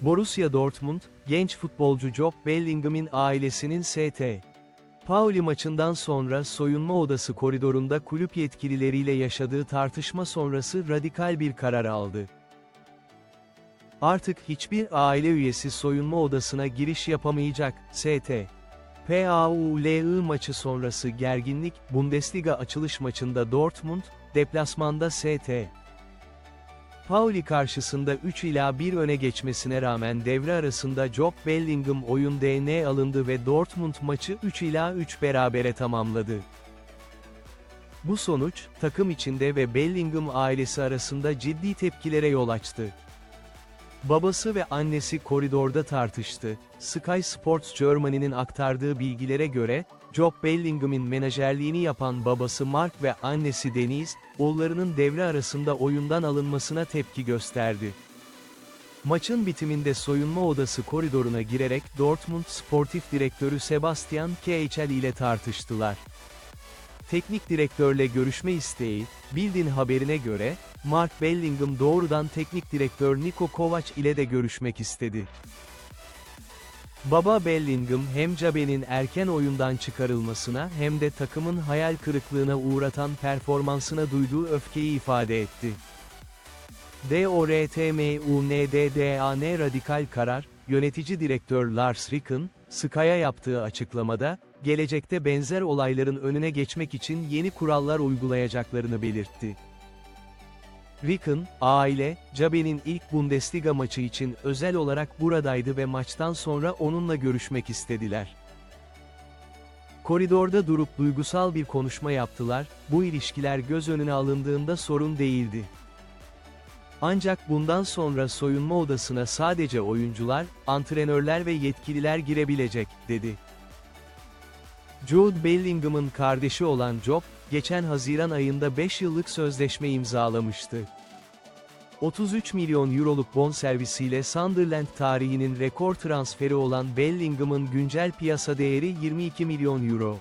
Borussia Dortmund, genç futbolcu Job Bellingham'in ailesinin St. Pauli maçından sonra soyunma odası koridorunda kulüp yetkilileriyle yaşadığı tartışma sonrası radikal bir karar aldı. Artık hiçbir aile üyesi soyunma odasına giriş yapamayacak, St. PAULI maçı sonrası gerginlik, Bundesliga açılış maçında Dortmund, deplasmanda St. Pauli karşısında 3 ila 1 öne geçmesine rağmen devre arasında Job Bellingham oyun DN alındı ve Dortmund maçı 3 ila 3 berabere tamamladı. Bu sonuç, takım içinde ve Bellingham ailesi arasında ciddi tepkilere yol açtı. Babası ve annesi koridorda tartıştı. Sky Sports Germany'nin aktardığı bilgilere göre, Job Bellingham'in menajerliğini yapan babası Mark ve annesi Deniz, oğullarının devre arasında oyundan alınmasına tepki gösterdi. Maçın bitiminde soyunma odası koridoruna girerek Dortmund sportif direktörü Sebastian Kehl ile tartıştılar. Teknik direktörle görüşme isteği, Bildin haberine göre, Mark Bellingham doğrudan teknik direktör Niko Kovac ile de görüşmek istedi. Baba Bellingham hem Cabe'nin erken oyundan çıkarılmasına hem de takımın hayal kırıklığına uğratan performansına duyduğu öfkeyi ifade etti. DORTMUNDDAN radikal karar, yönetici direktör Lars Ricken, Sky'a yaptığı açıklamada, gelecekte benzer olayların önüne geçmek için yeni kurallar uygulayacaklarını belirtti. Ricken, aile, Cabe'nin ilk Bundesliga maçı için özel olarak buradaydı ve maçtan sonra onunla görüşmek istediler. Koridorda durup duygusal bir konuşma yaptılar, bu ilişkiler göz önüne alındığında sorun değildi. Ancak bundan sonra soyunma odasına sadece oyuncular, antrenörler ve yetkililer girebilecek, dedi. Jude Bellingham'ın kardeşi olan Job, geçen Haziran ayında 5 yıllık sözleşme imzalamıştı. 33 milyon euroluk bonservisiyle Sunderland tarihinin rekor transferi olan Bellingham'ın güncel piyasa değeri 22 milyon euro.